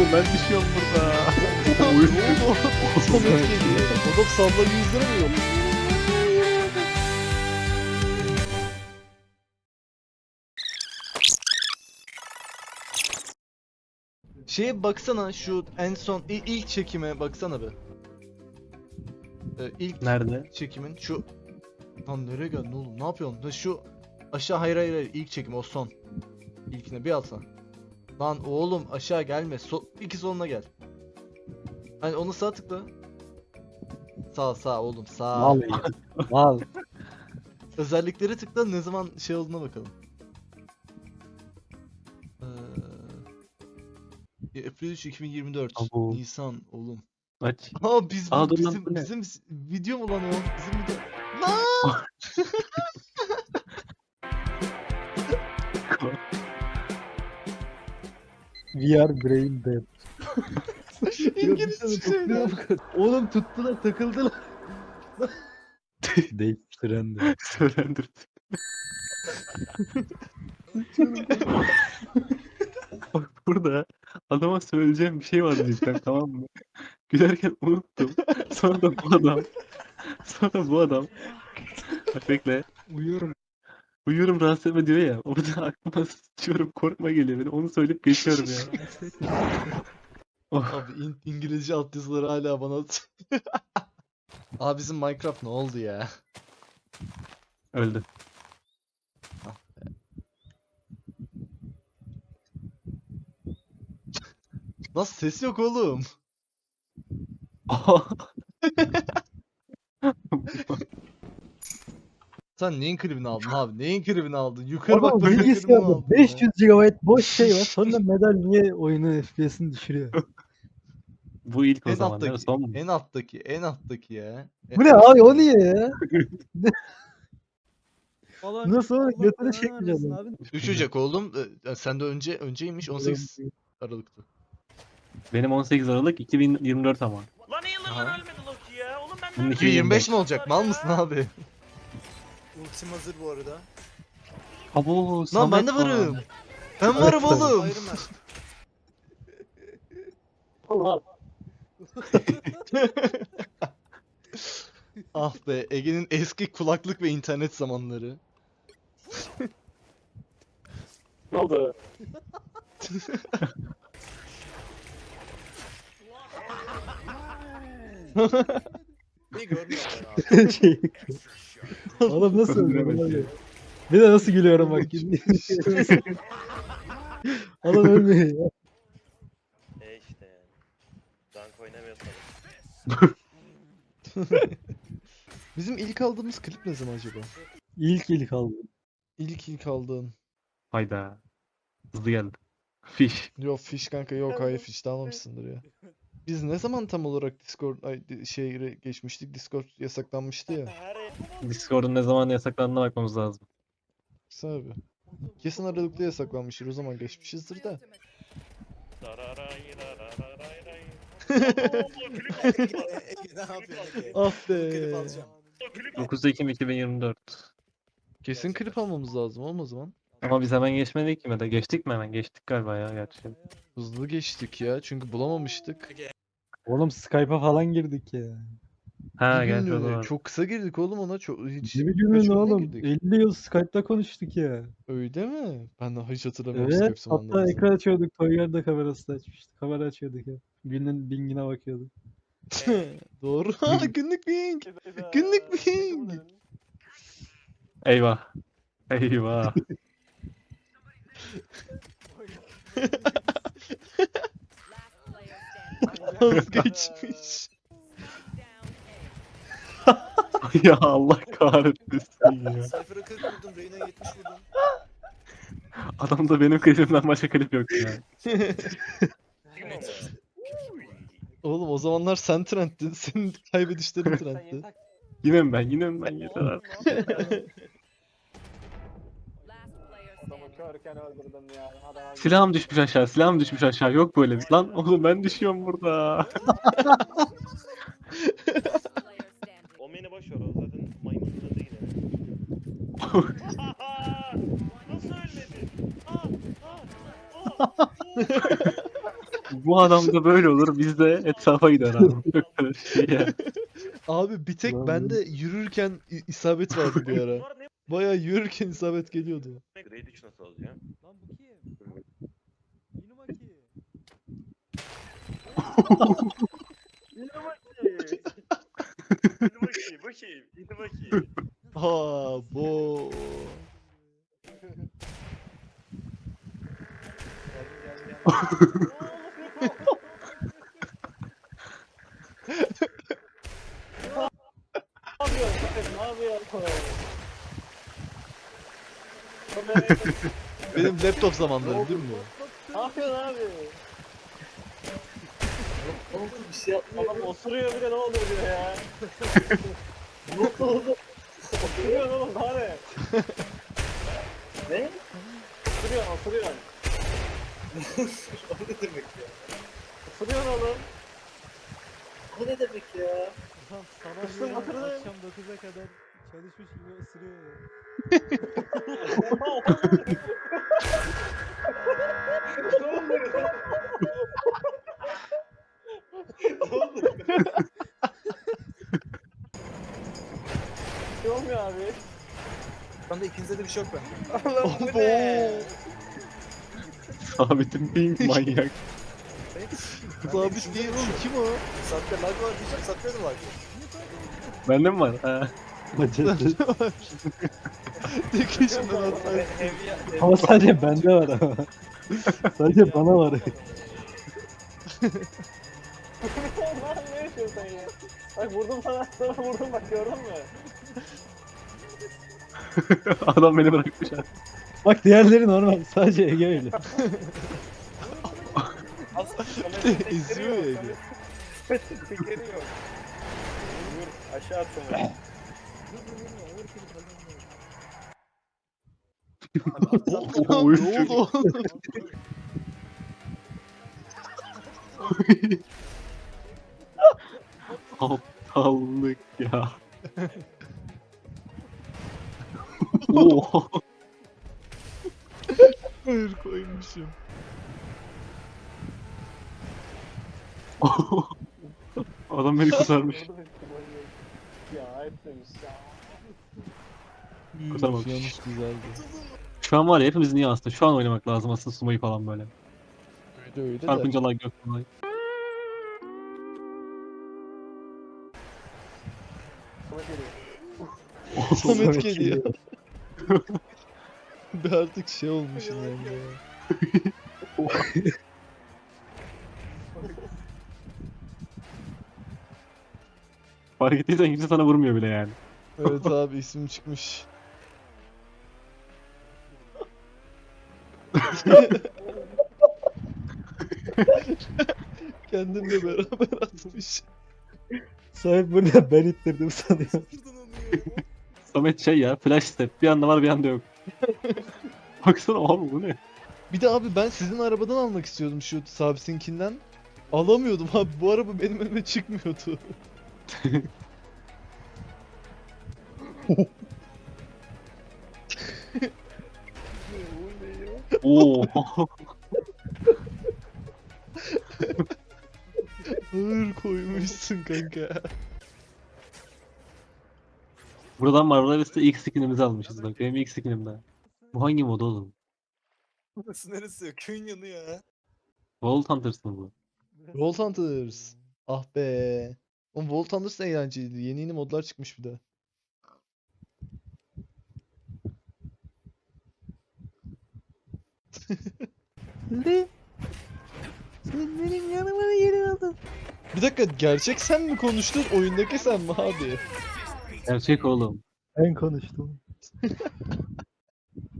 Oğlum ben düşüyorum burada. ne oldu? Samet geliyor. Adam salla 100 lira mı yok? Şeye baksana şu en son ilk çekime baksana be. Ee, ilk Nerede? çekimin şu Lan nereye geldin oğlum? Ne yapıyorsun? Ha şu aşağı hayır hayır hayır ilk çekim o son. İlkine bir alsan. Lan oğlum aşağı gelme. So iki sonuna gel. Hani onu sağ tıkla. Sağ sağ oğlum sağ. Mal. Mal. Özellikleri tıkla ne zaman şey olduğuna bakalım. Ee, April 3 2024 Abo. Nisan oğlum. Aç. Aa biz Aa, dur lan, bizim bu ne? bizim video mu lan o? Bizim video. Lan! We are brain dead. İngilizce şeyler. Oğlum tuttular takıldılar. Değiştiren de. Söylendir. Bak burada adama söyleyeceğim bir şey var cidden tamam mı? Gülerken unuttum. Sonra da bu adam. Sonra bu adam. Bak bekle. Uyuyorum. Uyuyorum rahatsız etme diyor ya. Orada aklıma sıçıyorum korkma geliyor benim. Onu söyleyip geçiyorum ya. Oh. Abi İn- İngilizce altyazıları hala bana Abi bizim Minecraft ne oldu ya? Öldü. Nasıl ses yok oğlum? Sen neyin klibini aldın abi? Neyin klibini aldın? Yukarı bak Ama klibini bilgisayarda aldın ya. 500 GB boş şey var. Sonra medal niye oyunu FPS'ini düşürüyor? Bu ilk o En zaman değil mi? alttaki, Son mu? en alttaki, en alttaki ya. E- Bu ne abi o niye ya? Falan Nasıl? Allah Götüne çekmeyeceğim versin abi. Düşecek oğlum. Ee, Sen de önce önceymiş 18 Aralık'tı. Benim 18 Aralık 2024 ama. Lan iyi Aha. lan ölmedi Loki ya. Oğlum ben Bunun de 2025 mi olacak? Mal mısın abi? Ultim hazır bu arada. Abo, Lan ben de var. varım. Ben varım oğlum. Iron Man. Ah be Ege'nin eski kulaklık ve internet zamanları. Ne oldu? Bir görmüyorlar abi. şey. Oğlum nasıl Öldüremedim. öldü? Bir de nasıl gülüyorum bak. Oğlum ölmüyor ya. E işte yani. Dank oynamıyorsan. Bizim ilk aldığımız klip ne zaman acaba? İlk ilk aldı. İlk ilk aldığın. Hayda. Hızlı geldi. Fiş. Yok fiş kanka yok hayır fiş de almamışsındır ya. Biz ne zaman tam olarak Discord ay, şeye geçmiştik? Discord yasaklanmıştı ya. Discord'un ne zaman yasaklandığına bakmamız lazım. Kısa abi. Kesin Aralık'ta yasaklanmıştır o zaman geçmişizdir de. Ne yapıyorsun? Ah be. alacağım. Klip aldım. 9 Ekim 2024. Kesin klip almamız lazım oğlum o zaman. Ama biz hemen geçmedik mi de? Geçtik mi hemen? Geçtik galiba ya gerçi. Hızlı geçtik ya çünkü bulamamıştık. Oğlum Skype'a falan girdik ya. Ha Bir gerçi o da günlüğüne var. çok kısa girdik oğlum ona çok hiç Ne kaç bileyim günlüğüne oğlum. girdik? 50 yıl Skype'da konuştuk ya. Öyle mi? Ben de hiç hatırlamıyorum Evet. Skype Hatta zamanlarımızı. ekran açıyorduk. Toygar da kamerasını açmıştı. Kamera açıyorduk ya. Günün bingine bakıyorduk. Doğru. Ha, günlük ping. Günlük ping. Eyvah. Eyvah. Vazgeçmiş. ya Allah kahretmesin ya. Cypher'a 40 vurdum, Reyna'ya 70 vurdum. Adamda benim klibimden başka klip yok ya. Oğlum o zamanlar sen trendtin. Senin kaybedişlerin trendti. Yine mi ben? Yine mi ben? Yeter artık. Silahım düşmüş aşağı. Silahım düşmüş aşağı. Yok böyle bir. Lan oğlum ben düşüyorum burada. O beni boş ver o zaten maymunun önünde yine. Nasıl ölmedi? Ah, ah, ah. Bu o adam da böyle olur. Biz de etrafa gider abi. Da şey ya. Abi bir tek Lan bende yürürken i- isabet vardı bir ara. Ne? Baya yürürken isabet geliyordu. Raid 3 nasıl alacağım? Lan bu kim? Inumaki. Hadi bakayım, bakayım, hadi bakayım. Ha bo. Benim laptop zamanlarım değil mi bu? Ne yapıyorsun abi? Bir şey yapma. Adam osuruyor bir de ne oluyor diyor ya. ne oldu? Osuruyor oğlum daha ne? ne? Osuruyor, osuruyor. O ne demek ya? Osuruyor oğlum. O ne demek ya? Adam sabah Kızım yarın hatırladın. akşam 9'a kadar çalışmış gibi ısırıyor ya. Ne olmuyor abi? Şu anda ikinizde de bir şey yok ben. Allah'ım bu ne? Sabit'in ping manyak. Sabit değil oğlum kim o? Saatte lag var diyeceğim. Saatte de lag var. Bende mi var? Ha. Tek işimden atlar. Ama sadece bende var ama. sadece bana var. Lan ne yaşıyorsun sen ya? Bak vurdum sana, sana vurdum bak gördün mü? Adam beni bırakmış abi. Bak diğerleri normal. Sadece Ege öyle. İzliyor ya Ege. Tekeri yok. Vur aşağı attım onu. O uyuşturucu. Aptallık ya. Oo. Hayır koymuşum. Adam beni kurtarmış. Ya demiş ya. Kurtarmamış. Yanlış güzeldi. Şu an var ya hepimiz niye aslında? Şu an oynamak lazım aslında sumayı falan böyle. Öyle öyle de. Çarpıncalar gökmenler. Samet geliyor. Bir artık şey olmuşum yani ya. Fark ettiysen kimse sana vurmuyor bile yani. Evet abi isim çıkmış. Kendinle beraber atmış. Sahip burada ben ittirdim sanıyor. Buradan onu ya. Samet şey ya flash step bir anda var bir anda yok. Baksana abi bu ne? Bir de abi ben sizin arabadan almak istiyordum şu Sabit'inkinden. Alamıyordum abi bu araba benim önüme çıkmıyordu. Oo. Ağır koymuşsun kanka. Buradan Marvelous'ta ilk skinimizi almışız bak. Benim ilk skinimde. Bu hangi mod oğlum? Burası neresi ya? Köyün yanı ya. Vault Hunters mı bu? Volt Hunters. Ah be. Oğlum Volt Hunters da eğlenceliydi. Yeni yeni modlar çıkmış bir de. Sen benim yanıma yeri aldın. Bir dakika gerçek sen mi konuştun oyundaki sen mi abi? Gerçek oğlum. Ben konuştum.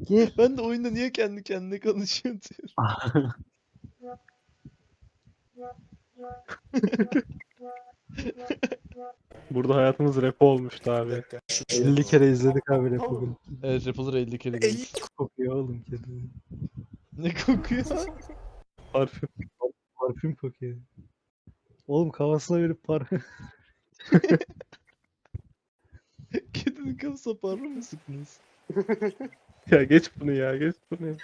Gel. Ben de oyunda niye kendi kendine konuşuyor diyorum. Burada hayatımız rap olmuştu abi. dakika. Şu, 50 kere izledik abi Republic. Evet Rappler 50 kere Elli-. Kokuyor oğlum kedi. Ne kokuyor? Parfüm. Parfüm paketi. Oğlum kafasına verip par. Kedinin kafasına parfüm mı sıktınız? ya geç bunu ya geç bunu. Ya.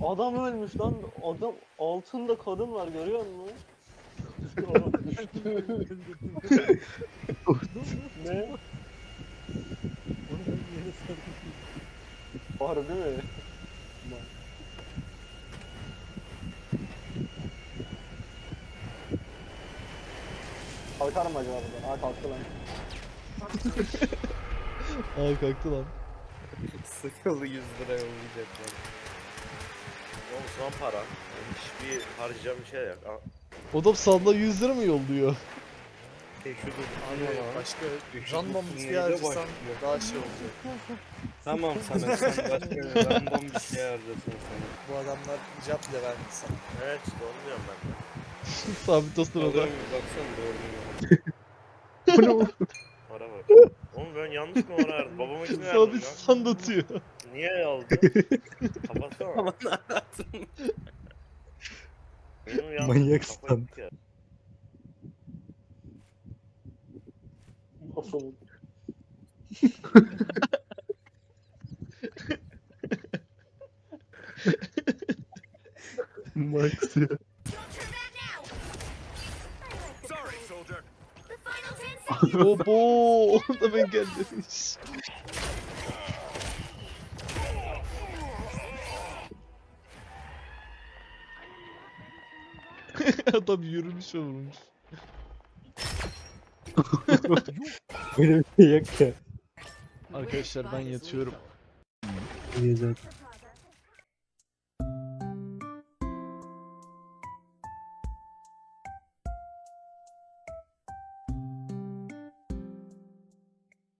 Adam ölmüş lan. Adam altında kadın var görüyor musun? ne? Harbi mi? Kalkar mı acaba burada? Aa kalktı lan. Aa kalktı lan. Sıkıldı 100 lira yollayacaklar. Oğlum son para. Hiçbir harcayacağım bir şey yok. Aa, Adam salla 100 lira mı yolluyor? Tek şu dur. Hani başka random bir şey harcasan başlıyor? daha şey olacak. Tamam sana sen başka bir random bir şey harcasın sana. Bu adamlar icap bile vermedi sana. Evet onu diyorum ben de. Sabit o sırada. Alırım baksana doğru mu? Bu ne oğlum? Para var. Oğlum ben yanlış mı para verdim? Babama için verdim Sabit stand atıyor. Niye aldın? Kapatsana. Aman anlattım. Benim yanlış. Manyak Kafayı stand. siker. Nasıl? Max ya. Obo onu da ben gelmemiş. Adam yürümüş vurmuş. Böyle bir şey yok ya. Arkadaşlar ben yatıyorum. Diyecek.